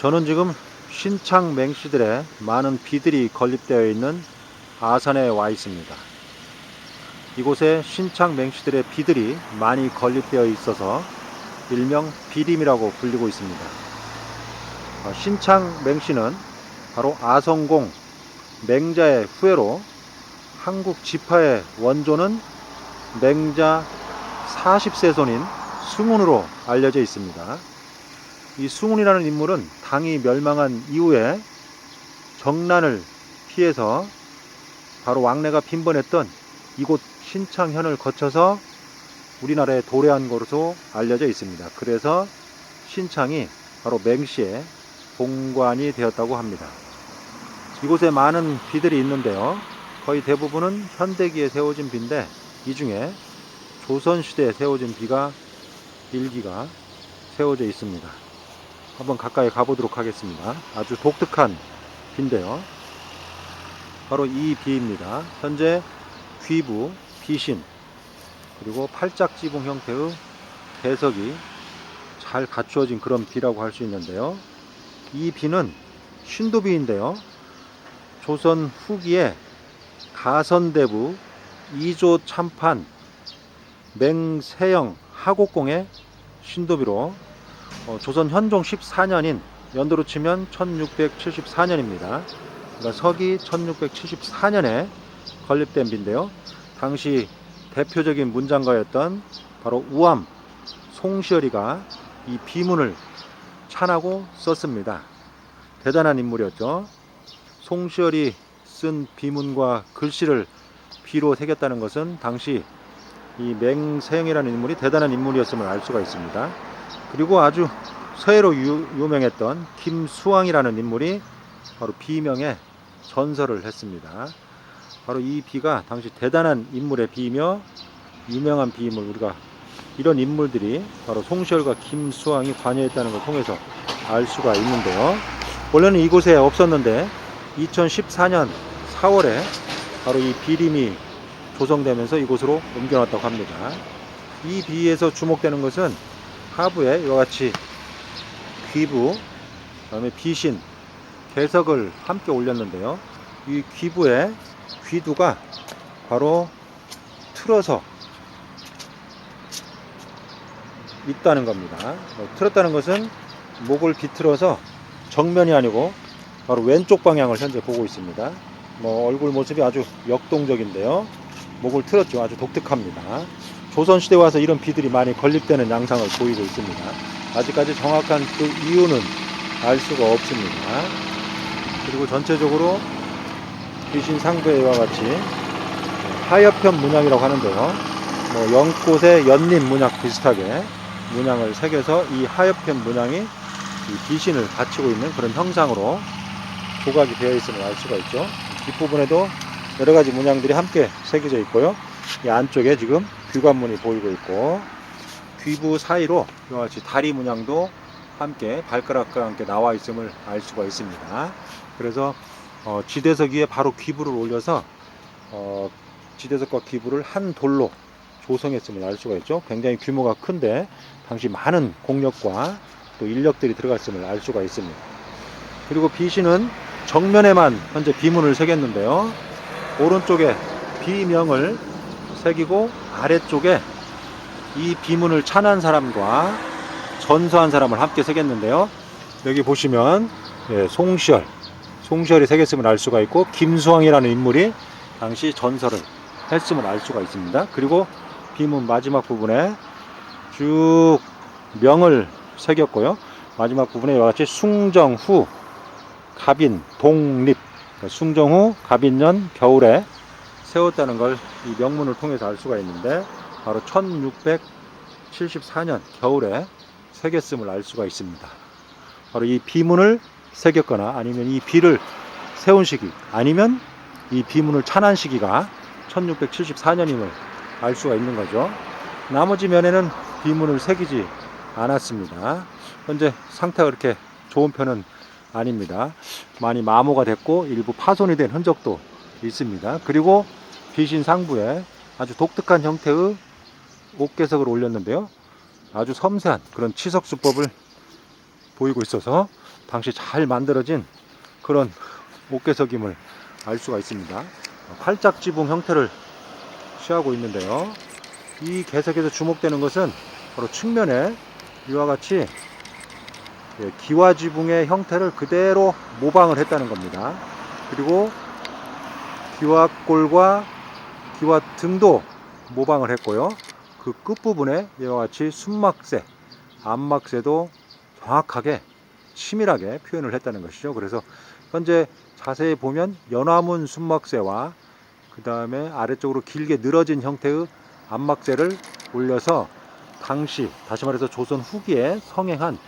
저는 지금 신창 맹시들의 많은 비들이 건립되어 있는 아산에 와 있습니다. 이곳에 신창 맹시들의 비들이 많이 건립되어 있어서 일명 비림이라고 불리고 있습니다. 어, 신창 맹시는 바로 아성공 맹자의 후예로 한국 지파의 원조는 맹자 40세손인 승훈으로 알려져 있습니다. 이 승훈이라는 인물은 당이 멸망한 이후에 정난을 피해서 바로 왕래가 빈번했던 이곳 신창현을 거쳐서 우리나라에 도래한 것으로 알려져 있습니다. 그래서 신창이 바로 맹시의 본관이 되었다고 합니다. 이곳에 많은 비들이 있는데요. 거의 대부분은 현대기에 세워진 비인데 이 중에 조선시대에 세워진 비가 일기가 세워져 있습니다. 한번 가까이 가보도록 하겠습니다. 아주 독특한 비인데요. 바로 이 비입니다. 현재 귀부, 비신, 그리고 팔짝지붕 형태의 배석이 잘 갖추어진 그런 비라고 할 수 있는데요. 이 비는 신도비인데요. 조선 후기에 가선대부 이조 참판 맹세영 하곡공의 신도비로 어, 조선 현종 14년인 연도로 치면 1674년입니다. 그러니까 서기 1674년에 건립된 비인데요. 당시 대표적인 문장가였던 바로 우암 송시열이가 이 비문을 찬하고 썼습니다. 대단한 인물이었죠. 송시열이 쓴 비문과 글씨를 비로 새겼다는 것은 당시 이 맹세영이라는 인물이 대단한 인물이었음을 알 수가 있습니다. 그리고 아주 서해로 유, 유명했던 김수왕이라는 인물이 바로 비명의 전설을 했습니다. 바로 이 비가 당시 대단한 인물의 비이며 유명한 비임을 우리가 이런 인물들이 바로 송시열과 김수왕이 관여했다는 걸 통해서 알 수가 있는데요. 원래는 이곳에 없었는데 2014년 4월에 바로 이 비림이 조성되면서 이곳으로 옮겨놨다고 합니다. 이 비에서 주목되는 것은 하부에 이와 같이 귀부, 그다음에 비신, 개석을 함께 올렸는데요. 이 귀부에 귀두가 바로 틀어서 있다는 겁니다. 어, 틀었다는 것은 목을 비틀어서 정면이 아니고 바로 왼쪽 방향을 현재 보고 있습니다. 뭐 얼굴 모습이 아주 역동적인데요. 목을 틀었죠. 아주 독특합니다. 조선시대 와서 이런 비들이 많이 건립되는 양상을 보이고 있습니다. 아직까지 정확한 그 이유는 알 수가 없습니다. 그리고 전체적으로 귀신 상부에 이와 같이 하여편 문양이라고 하는데요. 뭐 연꽃의 연잎 문양 비슷하게 문양을 새겨서 이 하여편 문양이 이 귀신을 갖추고 있는 그런 형상으로 조각이 되어 있음을 알 수가 있죠. 뒷부분에도 여러 가지 문양들이 함께 새겨져 있고요. 이 안쪽에 지금 귀관문이 보이고 있고 귀부 사이로 이와 같이 다리 문양도 함께 발가락과 함께 나와 있음을 알 수가 있습니다. 그래서 어, 지대석 위에 바로 귀부를 올려서 어, 지대석과 귀부를 한 돌로 조성했음을 알 수가 있죠. 굉장히 규모가 큰데 당시 많은 공력과 또 인력들이 들어갔음을 알 수가 있습니다. 그리고 비신은 정면에만 현재 비문을 새겼는데요. 오른쪽에 비명을 새기고 아래쪽에 이 비문을 찬한 사람과 전서한 사람을 함께 새겼는데요. 여기 보시면 예, 송시열, 송시열이 새겼음을 알 수가 있고 김수왕이라는 인물이 당시 전설을 했음을 알 수가 있습니다. 그리고 비문 마지막 부분에 쭉 명을 새겼고요. 마지막 부분에 이와 같이 숭정후, 갑인, 독립, 숭정후, 갑인년, 겨울에 세웠다는 걸 이 명문을 통해서 알 수가 있는데 바로 1674년 겨울에 새겼음을 알 수가 있습니다. 바로 이 비문을 새겼거나 아니면 이 비를 세운 시기 아니면 이 비문을 찬한 시기가 1674년임을 알 수가 있는 거죠. 나머지 면에는 비문을 새기지 않았습니다. 현재 상태가 그렇게 좋은 편은 아닙니다. 많이 마모가 됐고 일부 파손이 된 흔적도 있습니다. 그리고 비신 상부에 아주 독특한 형태의 옥개석을 올렸는데요. 아주 섬세한 그런 치석 수법을 보이고 있어서 당시 잘 만들어진 그런 옥개석임을 알 수가 있습니다. 팔짝 지붕 형태를 취하고 있는데요. 이 개석에서 주목되는 것은 바로 측면에 이와 같이 예, 기와 지붕의 형태를 그대로 모방을 했다는 겁니다. 그리고 기와골과 기와 등도 모방을 했고요. 그 끝부분에 이와 같이 순막새, 암막새도 정확하게 치밀하게 표현을 했다는 것이죠. 그래서 현재 자세히 보면 연화문 순막새와 그 다음에 아래쪽으로 길게 늘어진 형태의 암막새를 올려서 당시 다시 말해서 조선 후기에 성행한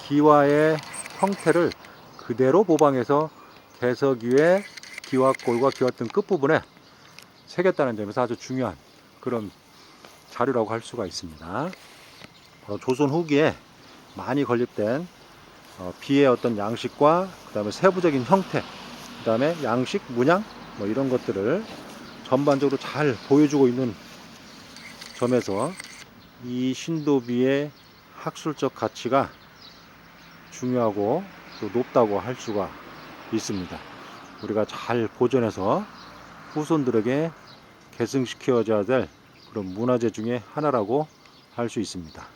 기와의 형태를 그대로 모방해서 개석 위에 기와골과 기와 등 끝부분에 새겼다는 점에서 아주 중요한 그런 자료라고 할 수가 있습니다. 바로 조선 후기에 많이 건립된 어, 비의 어떤 양식과 그 다음에 세부적인 형태, 그 다음에 양식, 문양 뭐 이런 것들을 전반적으로 잘 보여주고 있는 점에서 이 신도비의 학술적 가치가 중요하고 또 높다고 할 수가 있습니다. 우리가 잘 보존해서 후손들에게 계승시켜줘야 될 그런 문화재 중에 하나라고 할 수 있습니다.